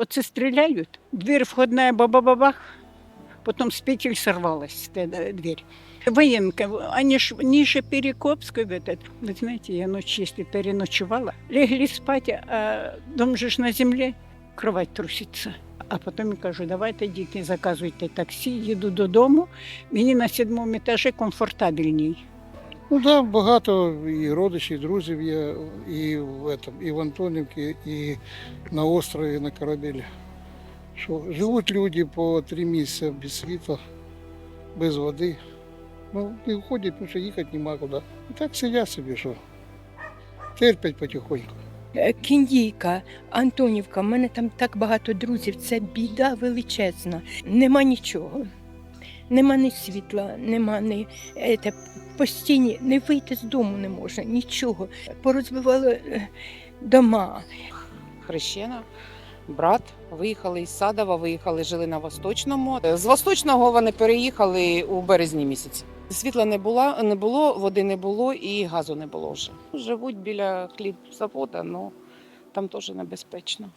Оце стріляють, дверь входная ба-ба-бабах, потом с петель сорвалась эта дверь. Военка, они ж ниже Перекопской, в этот, вы знаете, я ночь, если переночевала, легли спать, а дом же ж на земле, кровать труситься. А потім я кажу, давайте діти, заказуйте таксі, їду додому. Мені на сьомому етажі комфортабельній. Ну так, да, багато і родичів, і друзів є і в, этом, і в Антонівці, і на острові, і на корабелі. Що живуть люди по три місяці без світла, без води. Ну, не входять, тому що їхати нема куди. І так сидять собі, що терпять потихоньку. Е, Кіндійка, Антонівка, в мене там так багато друзів. Це біда величезна. Нема нічого. Нема ні світла, нема ні е, постійні, не вийти з дому не можна, нічого. Порозбивали е, дома. хрещена, брат. Виїхали із Садова, виїхали, жили на Восточному. З Восточного вони переїхали у березні місяці. Світла не було, не було, води не було і газу не було вже. Живуть біля хлібзавода, але там теж небезпечно.